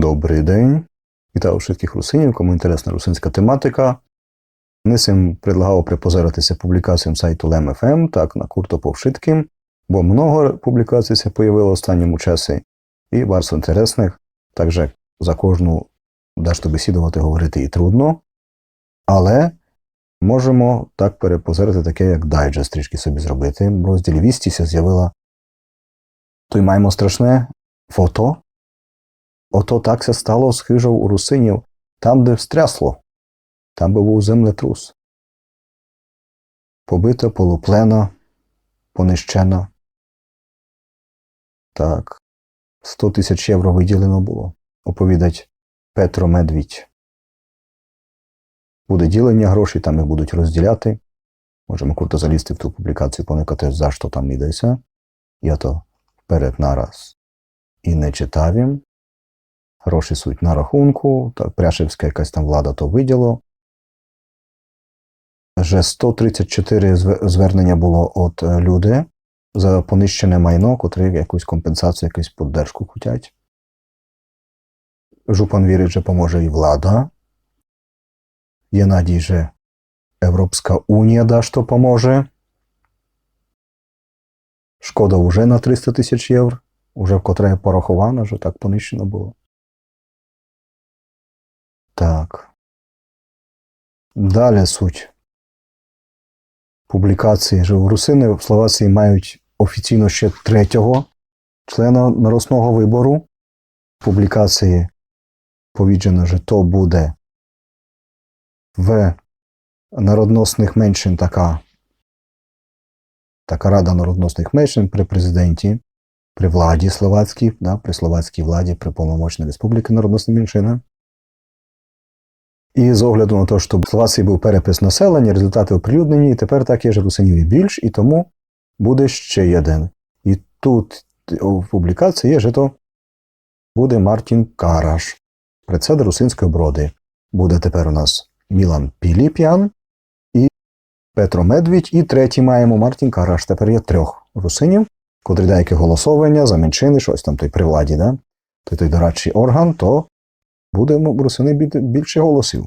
Добрий день. Вітаю всіх русинів, кому інтересна русинська тематика. Нисим предлагав припозиритися публікаціям сайту LEM.FM, так, на курто повшитким, бо много публікацій се появило останньому часі, і bardzo інтересних. Також за кожну дашто бесідувати говорити і трудно, але можемо так перепозирити таке, як дайджест трішки собі зробити. В розділі Вістіся з'явила то й маємо страшне фото. Ото так се стало з хижов у русинів, там, де встрясло, там би був землетрус. Побита, полуплена, понищена. Так, 100 тисяч євро виділено було. Оповідать Петро Медвідь. Буде ділення грошей, там їх будуть розділяти. Можемо круто залізти в ту публікацію, поникати, за що там йдеться. Я то вперед нараз і не читав їм. Гроші суть на рахунку, так, Пряшевська якась там влада то виділо. Вже 134 звернення було від е, люди за понищене майно, котрі якусь компенсацію, якусь поддержку хотять. Жупан вірить, що поможе і влада. Є надій, що Європейська Унія дасть то поможе. Шкода вже на 300 тисяч євро, уже вкотре пораховано, що так понищено було. Так. Далі суть. Публікації. Русини в Словації мають офіційно ще третього члена наросного вибору. Публікації повіджено, що то буде в народносних меншин така, така рада народносних меншин при президенті, при владі словацькій, да, при словацькій владі, при повномочній республіки народносних меншин. І з огляду на те, що в Словації був перепис населення, результати оприлюднені, і тепер так є ж русинів і більш, і тому буде ще один. І тут в публікації є, то буде Мартін Караш, председа русинської броди. Буде тепер у нас Мілан Піліп'ян і Петро Медвідь, і третій маємо Мартін Караш. Тепер є трьох русинів, котрі деякі голосовання за меншини, щось там той при владі, да? той, той дорадчий орган, то буде русини більше голосів.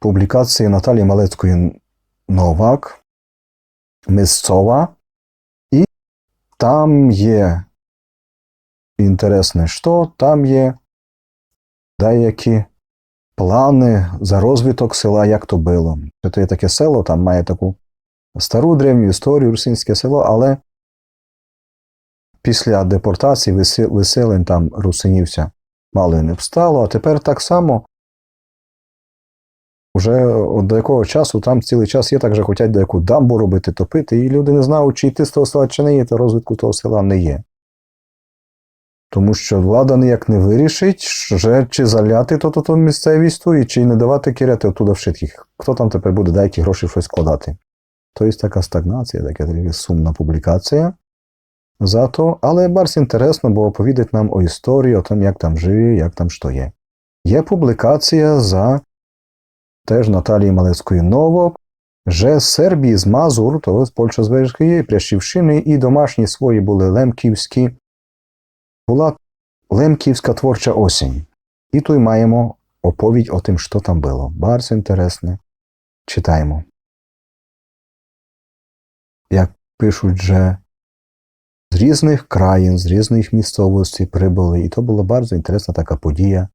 Публікації Наталії Малецької Новак, Мисцова, і там є інтересне, що там є деякі плани за розвиток села, як то було. Це є таке село, там має таку стару древню історію, русинське село, але після депортації виселень там русинівся мало і не встало, а тепер так само. Вже до якого часу там цілий час є, так хочуть деяку дамбу робити, топити, і люди не знають, чи йти з того села, чи не є, то розвитку того села не є. Тому що влада ніяк не вирішить, що чи заляти то, то, місцевість і чи не давати киряти оттуда вшитких. Хто там тепер буде деякі гроші щось складати? Тобто така стагнація, така сумна публікація. Зато, але барс інтересно, бо оповідать нам о історії, о том, як там живі, як там що є. Є публікація за теж Наталії Малецької Новок, że Сербії з Мазур, то з Польща з Вежгії, Прящівщини і домашні свої були лемківські. Була лемківська творча осінь. І тут маємо оповідь о тим, що там було. Барс інтересне. Читаємо. Як пишуть, że з різних країн, з різних місцевостей прибули, і то була дуже інтересна така подія,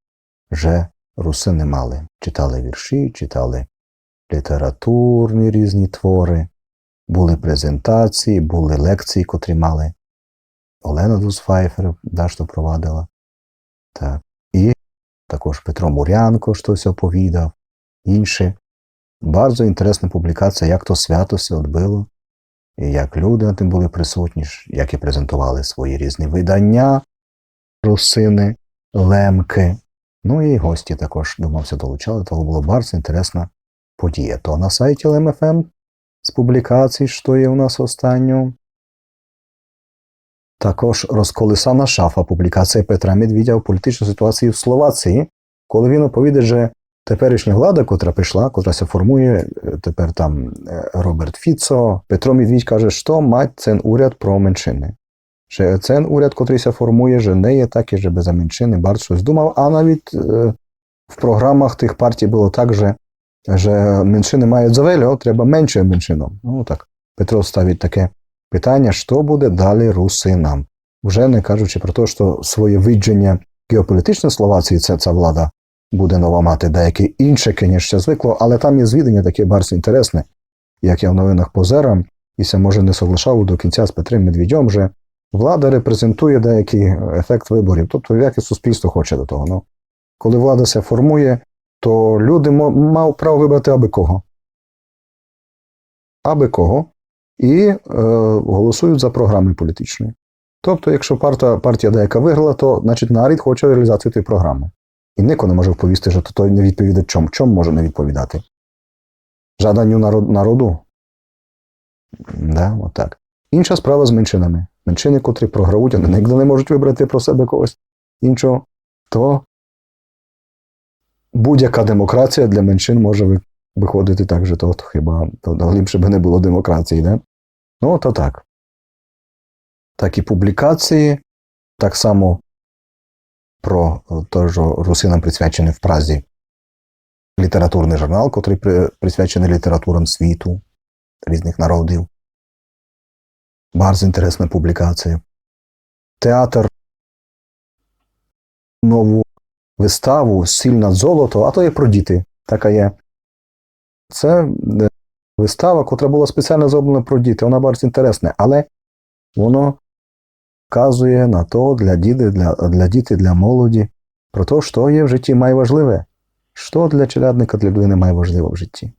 що русини мали. Читали вірші, читали літературні різні твори, були презентації, були лекції, котрі мали. Олена Дусфайфер дашто провадила. Так. І також Петро Мурянко щось оповідав, інші. Дуже інтересна публікація, як то свято се відбило, як люди на тим були присутні, як і презентували свої різні видання, русини, лемки. Ну і гості також, думався, долучали, того було дуже інтересна подія. То на сайті LMFM з публікацій, що є у нас останньо. Також розколисана шафа публікація Петра Медвідя в політичній ситуації в Словації, коли він оповідає, що теперішня влада, котра прийшла, котра се формує, е, тепер там е, Роберт Фіцо, Петро Медвідь каже, що мать цен уряд про меншини. що цей уряд, котрий ся формує, що не є так, і щоб за меншини bardzo щось думав, а навіть е, в програмах тих партій було так, що, що меншини мають завелю, треба менше меншином. Ну так, Петро ставить таке питання, що буде далі русинам. Вже не кажучи про те, що своє видження геополітичної Словації ця, ця влада буде нова мати деяке інше, ніж ще звикло, але там є звідання таке bardzo інтересне, як я в новинах позерам, і це може не соглашав до кінця з Петрим Медведем, що влада репрезентує деякий ефект виборів, тобто яке суспільство хоче до того. Ну, коли влада се формує, то люди мав право вибрати аби кого. Аби кого. І е, голосують за програми політичні. Тобто, якщо партія, партія деяка виграла, то значить нарід хоче реалізацію тієї програми. І ніхто не може вповісти, що то той не відповідає чому. Чому може не відповідати? Жаданню народу. Да, отак. Інша справа з меншинами. Меншини, котрі програють, вони ніколи не можуть вибрати про себе когось іншого, то будь-яка демократія для меншин може виходити так же, то, хіба то, ліпше би не було демократії, да? Ну, то так. Так і публікації, так само про те, що русинам присвячений в Празі літературний журнал, який присвячений літературам світу, різних народів. Bardzo інтересна публікація. Театр нову виставу Сильна золото, а то є про діти. Така є. Це е, вистава, котра була спеціально зроблена про діти. Вона дуже інтересна, але воно вказує на то для діти, для, для діти, для молоді, про те, що є в житті найважливе. Що для челядника, для людини найважливо в житті.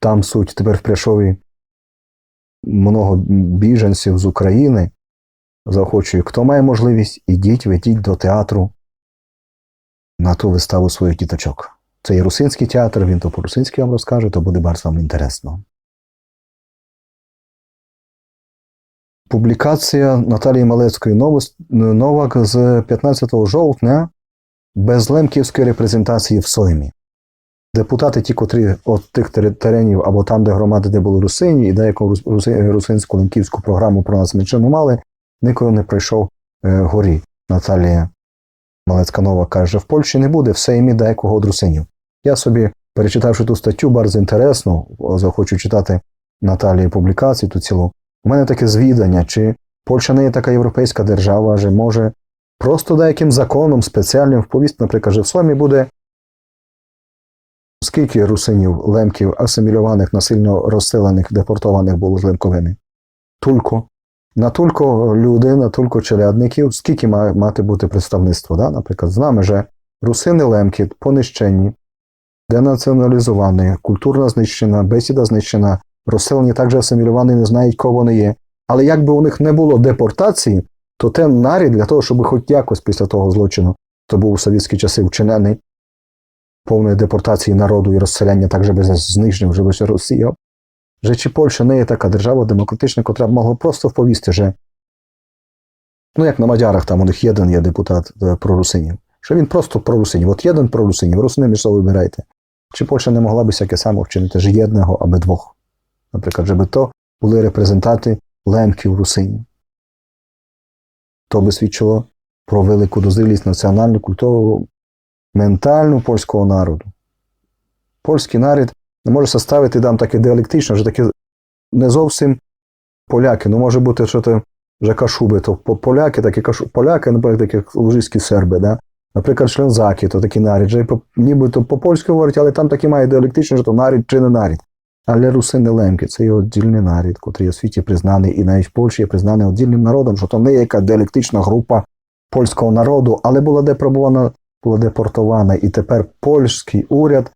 Там суть тепер в Пряшові много біженців з України. Заохочую, хто має можливість, ідіть, ведіть до театру на ту виставу своїх діточок. Це є русинський театр, він то по-русинськи вам розкаже, то буде bardzo вам інтересно. Публікація Наталії Малецької Новак з 15 жовтня без лемківської репрезентації в Соймі. Депутати, ті, котрі от тих теренів або там, де громади, де були русині, і деяку русинську лемківську програму про нас меншину мали, ніколи не прийшов е, горі. Наталія Малецька Нова каже, в Польщі не буде в Сеймі деякого русинів. Я собі, перечитавши ту статтю, дуже інтересно, захочу читати Наталії публікацію ту цілу. У мене таке звідання, чи Польща не є така європейська держава, що може просто деяким законом спеціальним вповісти, наприклад, що в Сомі буде скільки русинів, лемків, асимільованих, насильно розселених, депортованих було з лемковини? Тулько. На тулько людей, на тулько челядників, скільки має мати бути представництво? Да? Наприклад, з нами же русини лемки понищені, денаціоналізовані, культурна знищена, бесіда знищена, розселені також асимілювані, не знають, кого вони є. Але якби у них не було депортації, то ten нарід для того, щоб хоч якось після того злочину, то був у совєтські часи вчинений повної депортації народу і розселення, так żeby знищив, żeby się Росія, że чи Польща не є така держава демократична, котра б могла просто вповісти, що ну як на Мадярах, там у них один є депутат е, прорусинів, що він просто прорусинів. От один прорусинів, русини між собою вибирайте. Чи Польща не могла б всяке само вчинити, що єдного або двох? Наприклад, щоб то були репрезентати лемків русинів. То би свідчило про велику дозрілість національну, культуру, ментальну польського народу. Польський народ не може составити там таке діалектично, що таке не зовсім поляки. Ну, може бути, що це вже кашуби, то поляки, такі кашу, поляки, наприклад, такі як лужицькі серби, да? наприклад, шльонзаки, то такі нарід, вже по- нібито по-польськи говорять, але там такі має діалектично, що то нарід чи не нарід. Але русини лемки це є віддільний нарід, який у світі признаний, і навіть в Польщі є признаний віддільним народом, що то не яка діалектична група польського народу, але була депробована, була депортована. І тепер польський уряд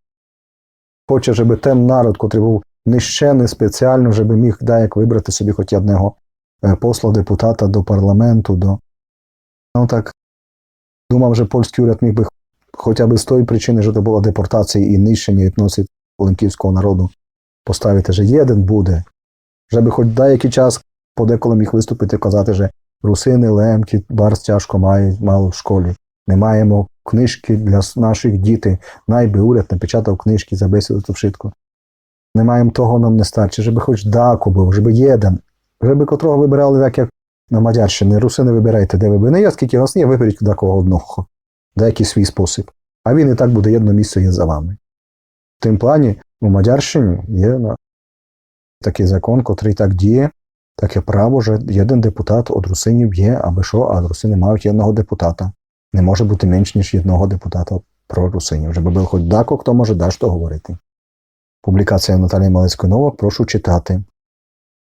хоче, щоб ten народ, котрий був нищений спеціально, щоб міг деяк вибрати собі хоч одного е, посла депутата до парламенту. До... Ну так, думав, що польський уряд міг би хоча б з тої причини, що це була депортація і нищення відносин лемківського народу, поставити, що єдин буде, щоб хоч деякий час подеколи міг виступити і казати, що русини, лемки, барс тяжко мають мало в школі. Не маємо книжки для наших дітей. Найби уряд напечатав книжки за бесіду то вшитку. Не маємо того, нам не старче, щоб хоч даку був, щоб єден. Вже би котрого вибирали так, як на Мадярщині. Русини вибирайте, де ви би не є, скільки вас є, виберіть туди кого одного. Деякий свій спосіб. А він і так буде єдно місце є за вами. В тим плані у Мадярщині є такий закон, котрий так діє, таке право, що один депутат від русинів є, аби що, а русини мають одного депутата. Не може бути менш, ніж одного депутата про русинів. Вже був хоч дако, хто може даш то говорити. Публікація Наталії Малецької Новак, прошу читати.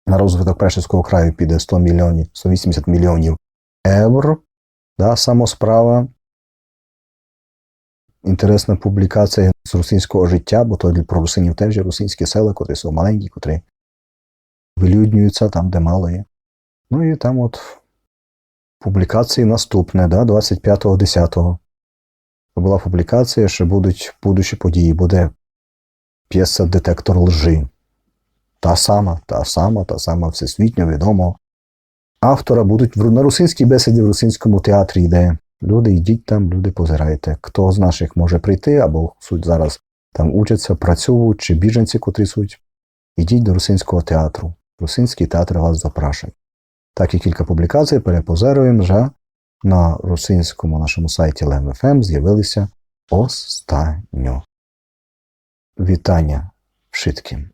На розвиток Прешівського краю піде 100 мільйонів, 180 мільйонів євро. Да, самосправа. Інтересна публікація з русинського життя, бо то про русинів теж є русинські села, котрі са маленькі, котрі вилюднюються там, де мало є. Ну і там от публікації наступне, да, 25.10. Була публікація, що будуть будучі події. Буде п'єса Детектор лжи. Та сама, та сама, та сама, всесвітньо відомо. Автора будуть на русинській бесіді в русинському театрі йде. Люди, йдіть там, люди позирайте. Хто з наших може прийти, або суть зараз там учаться, працюють, чи біженці, котрі суть. Ідіть до русинського театру. Русинський театр вас запрашує. Так і кілька публікацій перепозеруємо вже на русинському нашому сайті LMFM з'явилися останньо. Вітання вшитким.